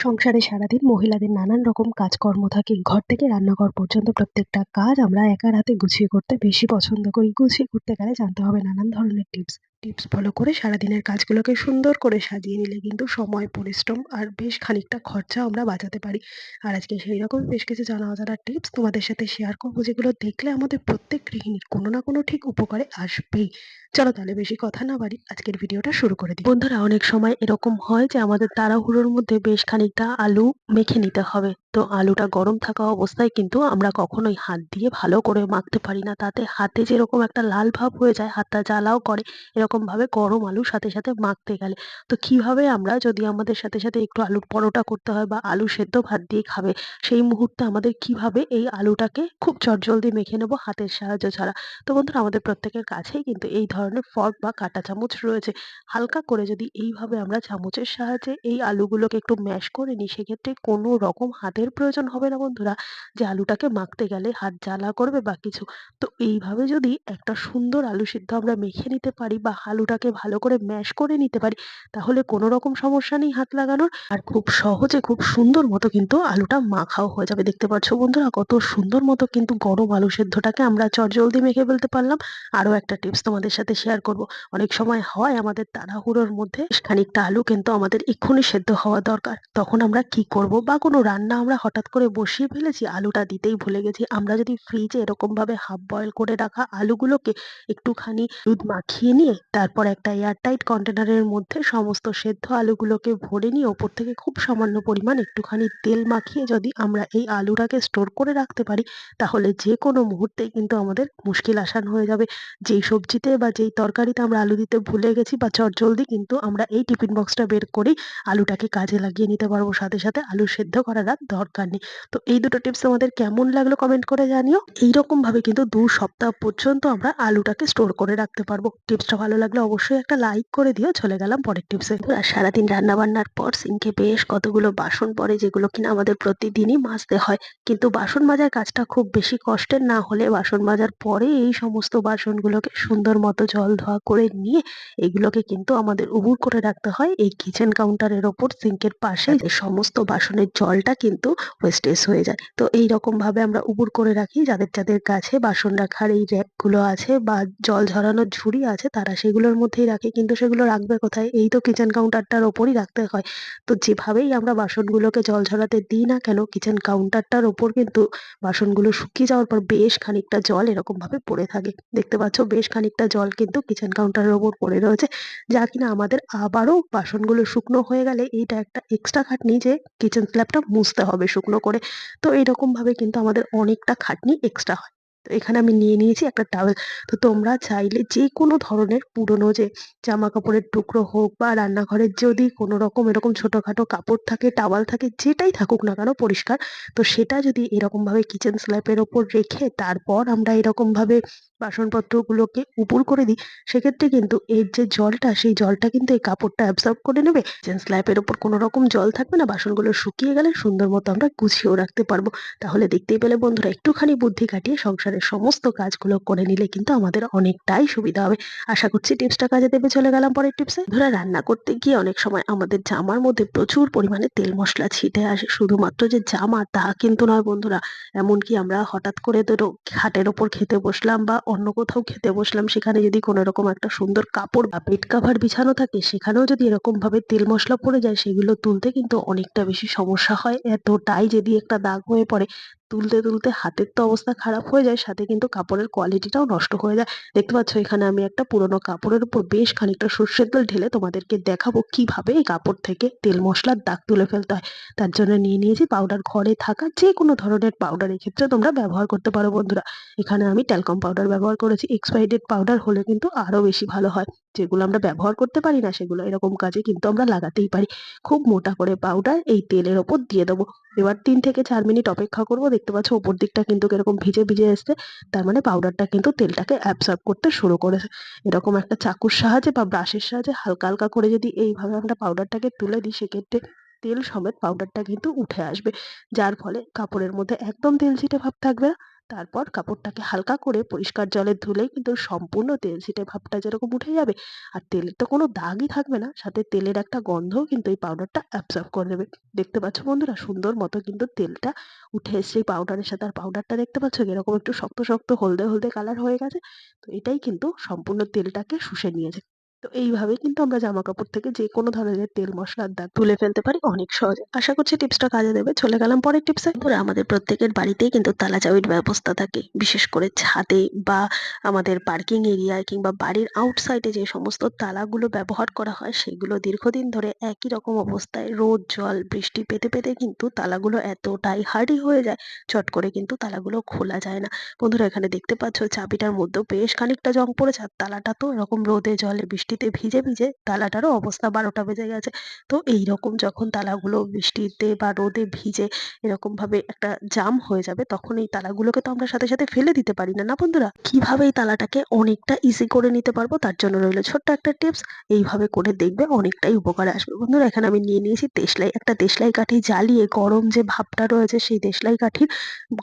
সংসারে সারাদিন মহিলাদের নানান রকম কাজকর্ম থাকে। ঘর থেকে রান্নাঘর পর্যন্ত প্রত্যেকটা কাজ আমরা একার হাতে গুছিয়ে করতে বেশি পছন্দ করি। গুছিয়ে করতে গেলে জানতে হবে নানান ধরনের টিপস টিপস ফলো করে সারাদিনের কাজগুলোকে সুন্দর করে সাজিয়ে নিলে কিন্তু সময়, পরিশ্রম আর বেশ খানিকটা খরচা আমরা বাঁচাতে পারি। আর আজকে সেই রকম বেশ কিছু জানা অজানা টিপস তোমাদের সাথে শেয়ার করব যেগুলো দেখলে আমাদের প্রত্যেক গৃহিণীর কোনো না কোনো ঠিক উপকারে আসবেই। চলো তাহলে বেশি কথা না বাড়ি আজকের ভিডিওটা শুরু করে দিই। বন্ধুরা, অনেক সময় এরকম হয় যে আমাদের তাড়াহুড়োর মধ্যে বেশ খানিকটা আলু মেখে নিতে হবে। তো আলুটা গরম থাকা অবস্থায় কিন্তু আমরা কখনোই হাত দিয়ে ভালো করে মাখতে পারি না। তাতে হাতে যেরকম একটা লাল ভাব হয়ে যায়, হাতটা জ্বালাও করে এরকম ভাবে গরম আলুর সাথে সাথে মাখতে গেলে। তো কীভাবে আমরা যদি আমাদের সাথে সাথে একটু আলুর পরোটা করতে হয় বা আলু সেদ্ধ ভাত দিয়ে খাবে, সেই মুহূর্তে আমাদের কীভাবে এই আলুটাকে খুব চটজলদি মেখে নেব হাতের সাহায্য ছাড়া? তো বন্ধুরা, আমাদের প্রত্যেকের কাছেই কিন্তু এই ধরনের ফর্ক বা কাঁটা চামচ রয়েছে। হালকা করে যদি এইভাবে আমরা চামচের সাহায্যে এই আলুগুলোকে একটু ম্যাশ করে নিই, সেক্ষেত্রে কোনো রকম হাতের প্রয়োজন হবে না বন্ধুরা। যে আলুটাকে মাখতে গেলে হাত জ্বালা করবে বা কিছু। তো এইভাবে যদি একটা সুন্দর আলু সিদ্ধ আমরা মেখে নিতে পারি বা আলুটাকে ভালো করে ম্যাশ করে নিতে পারি, তাহলে কোনো রকম সমস্যা নেই হাত লাগানোর। আর খুব সহজে খুব সুন্দর মতো কিন্তু আলুটা মাখাও হয়ে যাবে। দেখতে পাচ্ছ বন্ধুরা কত সুন্দর মতো কিন্তু গরম আলু সেদ্ধটাকে আমরা চটজলদি মেখে ফেলতে পারলাম। আরও একটা টিপস তোমাদের সাথে শেয়ার করব। অনেক সময় হয় আমাদের তাড়াহুড়োর মধ্যে খানিকটা আলু কিন্তু আমাদের এক্ষুনি সেদ্ধ হওয়া দরকার। তখন আমরা কি করব বা কোনো রান্না আমরা হঠাৎ করে বসিয়ে ফেলেছি, আলুটা দিতেই ভুলে গেছি। আমরা যদি ফ্রিজে এরকম ভাবে হাফ বয়েল করে রাখা আলুগুলোকে একটুখানি দুধ মাখিয়ে নিয়ে, তারপর একটা এয়ারটাইট কন্টেনারের মধ্যে সমস্ত সেদ্ধ আলুগুলোকে ভরে নিয়ে, ওপর থেকে খুব সামান্য পরিমাণ একটুখানি তেল মাখিয়ে যদি আমরা এই আলুটাকে স্টোর করে রাখতে পারি, তাহলে যে কোনো মুহূর্তেই কিন্তু আমাদের মুশকিল আসান হয়ে যাবে। যেই সবজিতে বা যেই তরকারিতে আমরা আলু দিতে ভুলে গেছি বা চটজলদি কিন্তু আমরা এই টিফিন বক্সটা বের করেই আলুটাকে কাজে লাগিয়ে নিতে পারব। সাথে সাথে আলু সেদ্ধ করার আর দরকার নেই। তো এই দুটো টিপস আমাদের কেমন লাগল কমেন্ট করে জানিও। এইরকম ভাবে কিন্তু দু সপ্তাহ পর্যন্ত আমরা আলুটাকে স্টোর করে রাখতে পারব। টিপসটা ভালো লাগলে অবশ্যই একটা লাইক করে দিও। চলে গেলাম পরের টিপসে আর সারাদিন রান্না বান্নার পর সিঙ্কে বেশ কতগুলো বাসন পড়ে, যেগুলো কিনা আমাদের প্রতিদিনই মাজতে হয়। কিন্তু বাসন মাজার কাজটা খুব বেশি কষ্টের না হলে বাসন মাজার পরে এই সমস্ত বাসনগুলোকে সুন্দর মতো জল ধোয়া করে নিয়ে এগুলোকে কিন্তু আমাদের উবুর করে রাখতে হয়। এই কিচেন কাউন্টারের ওপর সিঙ্কের পাশে। সমস্ত বাসনের জলটা কিন্তু ওয়েস্টেজ হয়ে যায়। তো এই রকম ভাবে আমরা উবুর করে রাখি যাদের যাদের কাছে বাসন রাখার এই র্যাকগুলো আছে বা জল ঝরানোর ঝুড়ি আছে তারা সেগুলোর মধ্যেই রাখে। কিন্তু সেগুলো রাখবে কোথায়? এই তো কিচেন কাউন্টারটার ওপরই রাখতে হয়। তো যেভাবেই আমরা বাসনগুলোকে জল ঝরাতে দিই না কেন কিচেন কাউন্টারটার ওপর কিন্তু বাসনগুলো শুকিয়ে যাওয়ার পর বেশ খানিকটা জল এরকম ভাবে পড়ে থাকে। দেখতে পাচ্ছ বেশ খানিকটা জল কিন্তু কিচেন কাউন্টারের ওপর পড়ে রয়েছে। যা কিনা আমাদের আবারও বাসনগুলো শুকনো হয়ে গেলে এইটা একটা এক্সট্রা খাটনি যে কিচেন স্ল্যাবটা মুছতে হবে। শুকনো করে। তো এইরকম ভাবে কিন্তু আমাদের অনেকটা খাটনি এক্সট্রা হয়। তো এখানে আমি নিয়ে নিয়েছি একটা টাওয়েল তো তোমরা চাইলে যে কোনো ধরনের পুরনো যে জামা কাপড়ের টুকরো হোক বা রান্নাঘরের যদি কোনো রকম এরকম ছোটখাটো কাপড় থাকে টাওয়াল থাকে, যেটাই থাকুক না কেন পরিষ্কার। তো সেটা যদি এরকম ভাবে কিচেন স্ল্যাবের ওপর রেখে তারপর আমরা এরকম ভাবে বাসনপত্রগুলোকে উপুড় করে দিই, সেক্ষেত্রে কিন্তু এর যে জলটা, সেই জলটা কিন্তু এই কাপড়টা অ্যাবসর্ব করে নেবে। কিচেন স্ল্যাবের ওপর কোনো রকম জল থাকবে না, বাসনগুলো শুকিয়ে গেলে সুন্দর মতো আমরা গুছিয়েও রাখতে পারব। তাহলে দেখতেই পেলে বন্ধুরা, একটুখানি বুদ্ধি কাটিয়ে সংসারের সমস্ত কাজগুলো করে নিলে কিন্তু আমাদের অনেকটাই সুবিধা হবে। আশা করছি টিপসটা কাজে দেবে, চলে গেলাম পরের টিপসে। ধরা রান্না করতে গিয়ে অনেক সময় আমাদের জামার মধ্যে প্রচুর পরিমাণে তেল মশলা ছিটে আসে, শুধুমাত্র যে জামা তা কিন্তু নয় বন্ধুরা। এমনকি আমরা হঠাৎ করে ধরো খাটের ওপর খেতে বসলাম বা অন্য কোথাও খেতে বসলাম, সেখানে যদি কোনো রকম একটা সুন্দর কাপড় বা বেড কাভার বিছানো থাকে, সেখানেও যদি এরকম ভাবে তেল মশলা পড়ে যায়, সেগুলো তুলতে কিন্তু অনেকটা বেশি সমস্যা হয়। এতটাই যদি একটা দাগ হয়ে পড়ে তুলতে তুলতে হাতের তো অবস্থা খারাপ হয়ে যায়, সাথে কিন্তু কাপড়ের কোয়ালিটিটাও নষ্ট হয়ে যায়। দেখতে পাচ্ছ, এখানে আমি একটা পুরোনো কাপড়ের উপর বেশ খানিকটা সর্ষের তেল ঢেলে তোমাদেরকে দেখাবো কীভাবে এই কাপড় থেকে তেল মশলার দাগ তুলে ফেলতে হয়। তার জন্য নিয়ে নিয়েছি পাউডার ঘরে থাকা যে কোনো ধরনের পাউডার এক্ষেত্রে তোমরা ব্যবহার করতে পারো বন্ধুরা। এখানে আমি ট্যালকম পাউডার ব্যবহার করেছি এক্সপাইরি পাউডার হলে কিন্তু আরও বেশি ভালো হয়। যেগুলো আমরা ব্যবহার করতে পারি না, সেগুলো এরকম কাজে কিন্তু আমরা লাগাতেই পারি। খুব মোটা করে পাউডার এই তেলের ওপর দিয়ে দেবো। এবার তিন থেকে চার মিনিট অপেক্ষা করব। দেখতে পাচ্ছ, ওপর দিকটা কিন্তু কীরকম ভিজে ভিজে এসছে। তার মানে পাউডারটা কিন্তু তেলটাকে অ্যাবসর্ব করতে শুরু করেছে। এরকম একটা চাকুর সাহায্যে বা ব্রাশের সাহায্যে হালকা হালকা করে যদি এইভাবে আমরা পাউডারটাকে তুলে দিই, সেক্ষেত্রে তেল সমেত পাউডারটা কিন্তু উঠে আসবে। যার ফলে কাপড়ের মধ্যে একদম তেল ছিটে ভাব থাকবে। না তারপর কাপড়টাকে হালকা করে পরিষ্কার জলে ধুলেই কিন্তু সম্পূর্ণ তেল ছিটে ভাবটা যেরকম উঠে যাবে, আর তেলের তো কোনো দাগই থাকবে না, সাথে তেলের একটা গন্ধও কিন্তু এই পাউডারটা অ্যাবজর্ব করে নেবে দেখতে পাচ্ছ বন্ধুরা, সুন্দর মতো কিন্তু তেলটা উঠে এসছে এই পাউডারের সাথে। আর পাউডারটা দেখতে পাচ্ছ এরকম একটু শক্ত শক্ত, হলদে হলদে কালার হয়ে গেছে। তো এটাই কিন্তু সম্পূর্ণ তেলটাকে শুষে নিয়েছে। তো এইভাবেই কিন্তু আমরা জামা কাপড় থেকে যে কোনো ধরনের তেল মশলার দাগ তুলে ফেলতে পারি অনেক সহজে। আশা করছি টিপসটা কাজে দেবে। চলে গেলাম পরের টিপসে। ধরে আমাদের প্রত্যেকের বাড়িতেই কিন্তু তালা চাবির ব্যবস্থা থাকে। বিশেষ করে ছাদে বা আমাদের পার্কিং এরিয়ায় কিংবা বাড়ির আউটসাইডে যে সমস্ত তালাগুলো ব্যবহার করা হয়, সেগুলো দীর্ঘদিন ধরে একই রকম অবস্থায় রোদ, জল, বৃষ্টি পেতে পেতে কিন্তু তালাগুলো এতটাই হার্ডি হয়ে যায়, চট করে কিন্তু তালাগুলো খোলা যায় না। বন্ধুরা, এখানে দেখতে পাচ্ছ চাবিটার মধ্যেও বেশ খানিকটা জং পড়েছে, আর তালাটা তো এরকম রোদে, জলে বৃষ্টিতে ভিজে ভিজে তালাটারও অবস্থা বারোটা বেজে গেছে। তো এই রকম যখন তালাগুলো বৃষ্টিতে বা রোদে ভিজে এরকম ভাবে একটা জাম হয়ে যাবে, তখন এই তালাগুলোকে তো আমরা সাথে সাথে ফেলে দিতে পারি না না বন্ধুরা? কীভাবে এই তালাটাকে অনেকটা ইজি করে নিতে পারব? তার জন্য রইল ছোট্ট একটা টিপস এইভাবে করে দেখবে অনেকটাই উপকারে আসবে। বন্ধুরা, এখানে আমি নিয়ে নিয়েছি দেশলাই একটা দেশলাই কাঠি জ্বালিয়ে গরম যে ভাবটা রয়েছে সেই দেশলাই কাঠির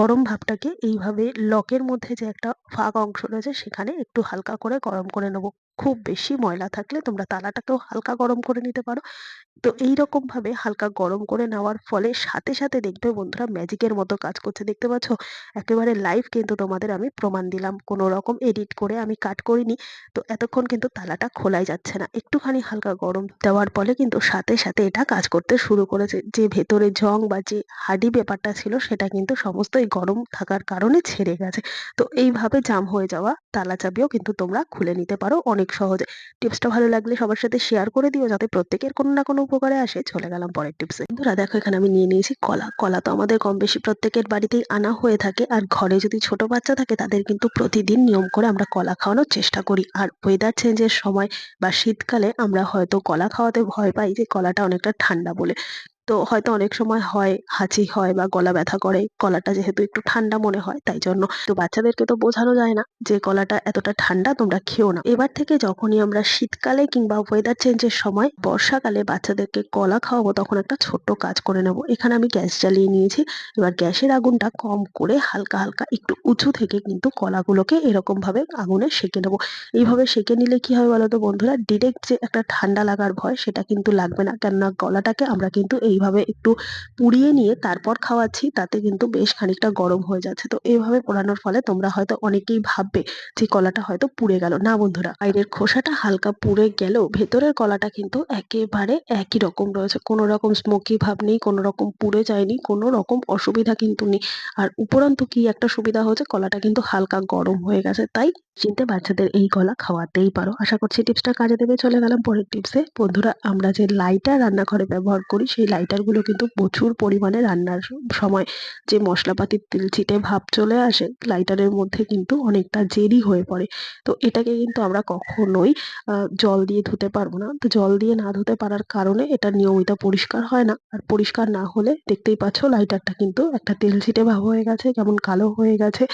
গরম ভাবটাকে এইভাবে লকের মধ্যে যে একটা ফাঁক অংশ রয়েছে সেখানে একটু হালকা করে গরম করে নেব। খুব বেশি ময়লা থাকলে তোমরা তালাটাকেও হালকা গরম করে নিতে পারো। তো এইরকম ভাবে হালকা গরম করে নেওয়ার ফলে সাথে সাথে দেখবে বন্ধুরা ম্যাজিকের মতো কাজ করছে। দেখতে পাচ্ছ? একেবারে লাইভ কিন্তু তোমাদের আমি প্রমাণ দিলাম। কোনো রকম এডিট করে আমি কাট করিনি। তো এতক্ষণ কিন্তু তালাটা খোলাই যাচ্ছে না। একটুখানি হালকা গরম দেওয়ার ফলে কিন্তু সাথে সাথে এটা কাজ করতে শুরু করেছে। যে ভেতরে জং বা যে হাডি ব্যাপারটা ছিল সেটা কিন্তু সমস্ত এই গরম থাকার কারণে ছেড়ে গেছে। তো এইভাবে জাম হয়ে যাওয়া তালা চাবিও কিন্তু তোমরা খুলে নিতে পারো। অনেক সহজে। টিপসটা ভালো লাগলে সবার সাথে শেয়ার করে দিও যাতে প্রত্যেকের কোনো না কোনো উপকারে আসে। চলে গেলাম পরের টিপসে বন্ধুরা, দেখো এখানে আমি নিয়ে নিয়েছি কলা। কলা তো আমাদের কম বেশি প্রত্যেকের বাড়িতেই আনা হয়ে থাকে। আর ঘরে যদি ছোট বাচ্চা থাকে, তাদের কিন্তু প্রতিদিন নিয়ম করে আমরা কলা খাওয়ানোর চেষ্টা করি। আর ওয়েদার চেঞ্জের সময় বা শীতকালে আমরা হয়তো কলা খাওয়াতে ভয় পাই যে কলাটা অনেকটা ঠান্ডা বলে। তো হয়তো অনেক সময় হয়, হাঁচি হয় বা গলা ব্যথা করে কলাটা যেহেতু একটু ঠান্ডা মনে হয়, তাই জন্য তো বাচ্চাদেরকে তো বোঝানো যায় না যে কলাটা এতটা ঠান্ডা তোমরা খেও না। এবার থেকে যখনই আমরা শীতকালে কিংবা ওয়েদার চেঞ্জের সময় বর্ষাকালে বাচ্চাদেরকে কলা খাওয়াবো, তখন একটা ছোট্ট কাজ করে নেব। এখানে আমি গ্যাস জ্বালিয়ে নিয়েছি। এবার গ্যাসের আগুনটা কম করে হালকা হালকা একটু উঁচু থেকে কিন্তু কলাগুলোকে এরকম ভাবে আগুনে সেঁকে নেব। এইভাবে সেঁকে নিলে কি হবে বলতো বন্ধুরা? ডিরেক্ট যে একটা ঠান্ডা লাগার ভয় সেটা কিন্তু লাগবে না। কেননা গলাটাকে আমরা কিন্তু এইভাবে একটু পুড়িয়ে নিয়ে তারপর খাওয়াচ্ছি, তাতে কিন্তু বেশ খানিকটা গরম হয়ে যাচ্ছে। তো এইভাবে পোড়ানোর ফলে তোমরা হয়তো অনেকেই ভাববে যে কলাটা হয়তো পুড়ে গেল। না বন্ধুরা বাইরের খোসাটা হালকা পুড়ে গেলেও ভেতরের কলাটা কিন্তু একেবারে একই রকম রয়েছে। কোনো রকম স্মোকি ভাব নেই, কোনো রকম পুড়ে যায়নি, কোনো রকম অসুবিধা কিন্তু নেই। আর উপরন্তু কি একটা সুবিধা হচ্ছে কলাটা কিন্তু হালকা গরম হয়ে গেছে। তাই চিনতে বাচ্চাদের এই কলা খাওয়াতেই পারো। আশা করছি টিপসটা কাজে দেবে। চলে গেলাম পরের টিপসে। বন্ধুরা, আমরা যে লাইটার রান্নাঘরে ব্যবহার করি, সেই লাইটারগুলো কিন্তু প্রচুর পরিমাণে রান্নার সময় যে মশলাপাতির তেল ছিটে ভাব চলে আসে লাইটারের মধ্যে কিন্তু অনেকটা জেরি হয়ে পড়ে। তো এটাকে কিন্তু আমরা কখনোই জল দিয়ে ধুতে পারব না। তো জল দিয়ে না ধুতে পারার কারণে এটা নিয়মিত পরিষ্কার হয় না। আর পরিষ্কার না হলে দেখতেই পাচ্ছ লাইটারটা কিন্তু একটা তেল ছিটে ভাব হয়ে গেছে, কেমন কালো হয়ে গেছে।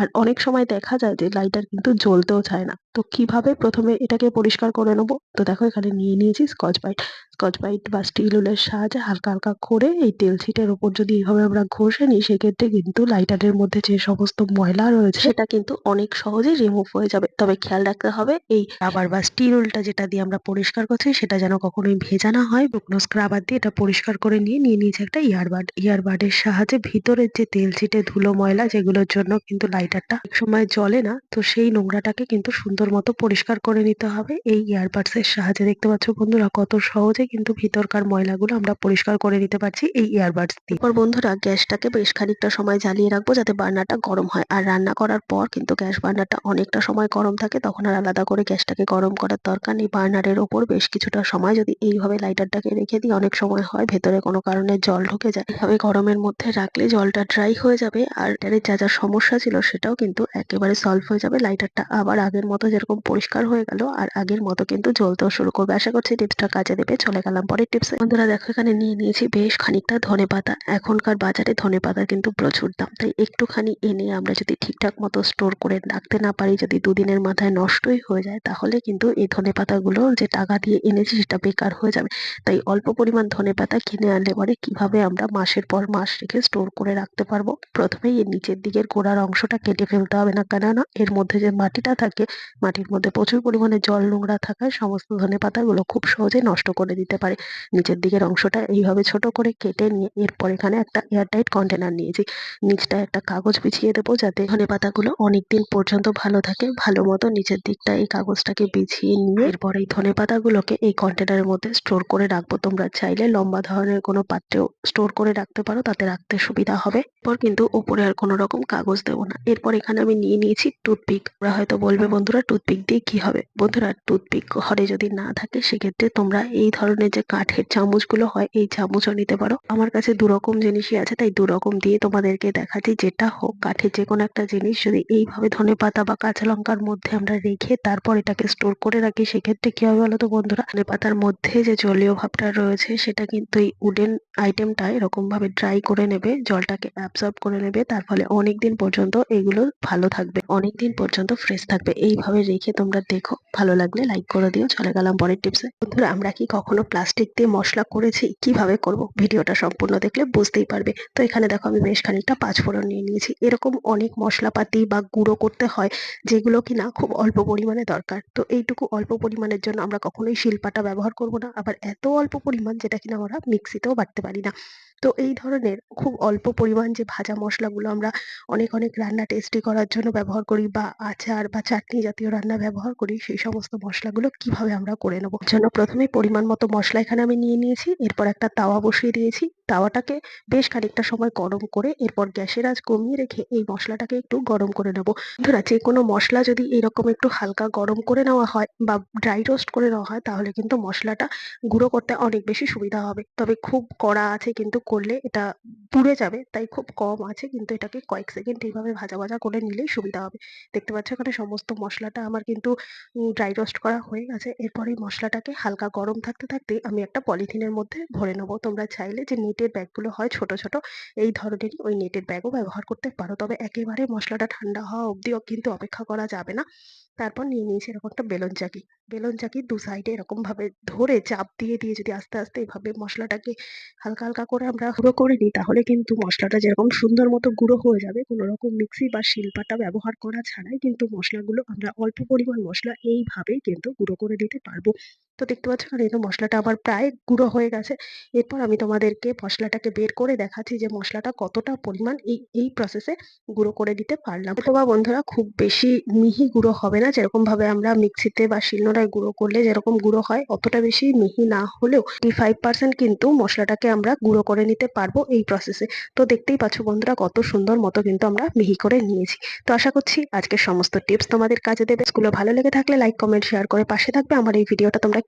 আর অনেক সময় দেখা যায় যে লাইটার কিন্তু জ্বলতেও চায় না। তো কীভাবে প্রথমে এটাকে পরিষ্কার করে নেব? তো দেখো এখানে নিয়ে নিয়েছি স্কচ ব্রাইট স্কচ ব্রাইট বা স্টিল উলের সাহায্যে হালকা হালকা করে এই তেল ছিটের ওপর যদি এইভাবে আমরা ঘষে নিই, সেক্ষেত্রে কিন্তু লাইটারের মধ্যে যে সমস্ত ময়লা রয়েছে, সেটা কিন্তু অনেক সহজেই রিমুভ হয়ে যাবে। তবে খেয়াল রাখতে হবে, এই রাবার বা স্টিল উলটা যেটা দিয়ে আমরা পরিষ্কার করছি, সেটা যেন কখনোই ভেজা না হয়। শুকনো স্ক্রাবার দিয়ে এটা পরিষ্কার করে নিয়ে নিয়ে নিয়েছে একটা ইয়ারবাড ইয়ারবাডের সাহায্যে ভিতরের যে তেল ছিটে ধুলো ময়লা, যেগুলোর জন্য কিন্তু লাইটারটা এক সময় জ্বলে না, তো সেই নোংরাটাকে কিন্তু সুন্দর মতো পরিষ্কার করে নিতে হবে। এই ইয়ারবাডস এর সাহায্যে দেখতে পাচ্ছ বন্ধুরা, কত সহজে কিন্তু ভিতরকার ময়লাগুলো আমরা পরিষ্কার করে নিতে পারছি এই ইয়ারবাডস দিয়ে। এরপর বন্ধুরা গ্যাসটাকে বেশ খানিকটা সময় জ্বালিয়ে রাখব যাতে বার্নারটা গরম হয়। আর রান্না করার পর কিন্তু গ্যাস বার্নারটা অনেকটা সময় গরম থাকে তখন আর আলাদা করে গ্যাসটাকে গরম করার দরকার নেই। বার্নারের ওপর বেশ কিছুটা সময় যদি এইভাবে লাইটারটাকে রেখে দিই অনেক সময় হয় ভেতরে কোনো কারণে জল ঢুকে যায়। এভাবে গরমের মধ্যে রাখলে জলটা ড্রাই হয়ে যাবে আর এটারে যা যা সমস্যা ছিল সেটাও কিন্তু একেবারে সলভ হয়ে যাবে। লাইটারটা আবার আগের মতো যেরকম পরিষ্কার হয়ে গেল আর আগের মতো কিন্তু জ্বলতেও শুরু করবে। আশা করছি টিপসটা কাজে দেবে। চলে গেলাম পরের টিপসে বন্ধুরা দেখো, এখানে নিয়ে নিয়েছি বেশ খানিকটা ধনে পাতা। এখনকার বাজারে ধনে পাতার কিন্তু প্রচুর দাম। তাই একটুখানি এনে আমরা যদি ঠিকঠাক মতো স্টোর করে রাখতে না পারি, যদি দুদিনের মাথায় নষ্টই হয়ে যায়, তাহলে কিন্তু এই ধনে পাতাগুলো যে টাকা দিয়ে এনেছি, সেটা বেকার হয়ে যাবে। তাই অল্প পরিমাণ ধনে পাতা কিনে আনলে পরে কীভাবে আমরা মাসের পর মাস রেখে স্টোর করে রাখতে পারব? প্রথমেই এর নিচের দিকের গোড়ার অংশটা কেটে ফেলতে হবে না। কেননা এর মধ্যে যে মাটিটা থাকে, মাটির মধ্যে প্রচুর পরিমাণে জল নোংরা থাকায় সমস্ত ধনে পাতাগুলো খুব সহজে নষ্ট করে দিতে পারে। নিচের দিকের অংশটা এইভাবে ছোট করে কেটে নিয়ে এরপর এখানে একটা এয়ারটাইট কন্টেনার নিয়েছি। নিচটায় একটা কাগজ বিছিয়ে দেবো যাতে ধনে পাতাগুলো অনেক দিন পর্যন্ত ভালো থাকে। ভালো মতো নিচের দিকটা এই কাগজটাকে বিছিয়ে নিয়ে এরপর এই ধনে পাতাগুলোকে এই কন্টেনারের মধ্যে স্টোর করে রাখব। তোমরা চাইলে লম্বা ধরনের কোনো পাত্রেও স্টোর করে রাখতে পারো, তাতে রাখতে সুবিধা হবে। এরপর কিন্তু উপরে আর কোনো রকম কাগজ দেবো না। এরপর এখানে আমি নিয়ে নিয়েছি টুথপিক ওরা হয়তো বলবে, বন্ধুরা টুথপিক দিয়ে কি হবে? বন্ধুরা টুথপিক ঘরে যদি না থাকে, সেক্ষেত্রে তোমরা এই ধরনের যে কাঠের চামচগুলো হয়, এই চামচও নিতে পারো। আমার কাছে দু রকম জিনিসই আছে, তাই দু রকম দিয়ে তোমাদেরকে দেখাচ্ছি যেটা হোক। কাঠের যে কোনো একটা জিনিস যদি এইভাবে ধনে পাতা বা কাঁচা লঙ্কার মধ্যে আমরা রেখে তারপর এটাকে স্টোর করে রাখি, সেক্ষেত্রে কি হবে বলো তো বন্ধুরা? ধনে পাতার মধ্যে যে জলীয় ভাবটা রয়েছে, সেটা কিন্তু এই উডেন আইটেমটা এরকম ভাবে ড্রাই করে নেবে, জলটাকে অ্যাবসর্ব করে নেবে, তার ফলে অনেক দিন পর্যন্ত এগুলো ভালো থাকবে অনেক দিন পর্যন্ত ফ্রেশ থাকবে। এইভাবে রেখে তোমরা দেখো, ভালো লাগলে লাইক করে দিও। চলে গেলাম পরের টিপসে বন্ধুরা, আমরা কি কখনো প্লাস্টিক দিয়ে মশলা করেছি, কীভাবে করব? ভিডিওটা সম্পূর্ণ দেখলে বুঝতেই পারবে। তো এখানে দেখো আমি বেশ খানিকটা পাঁচফোড়ন নিয়ে নিয়েছি। এরকম অনেক মশলাপাতি বা গুঁড়ো করতে হয়, যেগুলো কিনা খুব অল্প পরিমাণে দরকার। তো এইটুকু অল্প পরিমাণের জন্য আমরা কখনোই শিল্পাটা ব্যবহার করব না। আবার এত অল্প পরিমাণ যেটা কিনা আমরা মিক্সিতেও বাটতে পারি না। তো এই ধরনের খুব অল্প পরিমাণ যে ভাজা মশলাগুলো আমরা অনেক অনেক রান্না টেস্টি করার জন্য ব্যবহার করি বা আচার বা চাটনি জাতীয় রান্না ব্যবহার করি, সেই সমস্ত মশলাগুলো কীভাবে আমরা করে নেব? জন্য প্রথমে পরিমাণ মতো মশলা এখানে আমি নিয়ে নিয়েছি, এরপর একটা তাওয়া বসিয়ে দিয়েছি। তাওয়াটাকে বেশ খানিকটা সময় গরম করে, এরপর গ্যাসের আঁচ কমিয়ে রেখে এই মশলাটাকে একটু গরম করে নেব। বন্ধুরা, যে কোনো মশলা যদি এরকম একটু হালকা গরম করে নেওয়া হয় বা ড্রাই রোস্ট করে নেওয়া হয়, তাহলে কিন্তু মশলাটা গুঁড়ো করতে অনেক বেশি সুবিধা হবে। তবে খুব কড়া আছে কিন্তু করলে এটা পুড়ে যাবে, তাই খুব কম আছে, কিন্তু এটাকে কয়েক সেকেন্ড এইভাবে ভাজা ভাজা করে নিলেই সুবিধা হবে। দেখতে পাচ্ছ এখানে সমস্ত মশলাটা আমার কিন্তু ড্রাই রোস্ট করা হয়ে গেছে। এরপর এই মশলাটাকে হালকা গরম থাকতে থাকতে আমি একটা পলিথিনের মধ্যে ভরে নেব। তোমরা চাইলে যে নেটের ব্যাগগুলো হয় ছোট ছোট, এই ধরনেরই ওই নেটের ব্যাগও ব্যবহার করতে পারো। তবে একেবারে মশলাটা ঠান্ডা হওয়া অবধিও কিন্তু অপেক্ষা করা যাবে না। তারপর নিয়ে নিয়েছি এরকম একটা বেলুন চাকি। বেলুন চাকির দু সাইডে এরকম ভাবে ধরে চাপ দিয়ে দিয়ে যদি আস্তে আস্তে এভাবে মশলাটাকে হালকা হালকা করে আমরা গুঁড়ো করে নিই, তাহলে কিন্তু মশলাটা যেরকম সুন্দর মতো গুঁড়ো হয়ে যাবে, কোনো রকম মিক্সি বা শিলপাটা ব্যবহার করা ছাড়াই কিন্তু মশলাগুলো আমরা অল্প পরিমাণ মশলা এইভাবেই কিন্তু গুঁড়ো করে নিতে পারব। তো দেখতে পাচ্ছ এখানে কিন্তু মশলাটা আমার প্রায় গুঁড়ো হয়ে গেছে। এরপর আমি তোমাদেরকে মশলাটাকে বের করে দেখাচ্ছি যে মশলাটা কতটা পরিমাণ এই এই প্রসেসে গুঁড়ো করে দিতে পারলাম। অথবা বন্ধুরা, খুব বেশি মিহি গুঁড়ো হবে না। যেরকম ভাবে আমরা মিক্সিতে বা শিলনোড়ায় গুঁড়ো করলে যেরকম গুঁড়ো হয়, অতটা বেশি মিহি না হলেও টি ফাইভ পার্সেন্ট কিন্তু মশলাটাকে আমরা গুঁড়ো করে নিতে পারব এই প্রসেসে তো দেখতেই পাচ্ছ বন্ধুরা, কত সুন্দর মতো কিন্তু আমরা মিহি করে নিয়েছি। তো আশা করছি আজকের সমস্ত টিপস তোমাদের কাজে দেবে। স্কুলে ভালো লেগে থাকলে লাইক কমেন্ট শেয়ার করে পাশে থাকবে। আমার এই ভিডিওটা তোমরা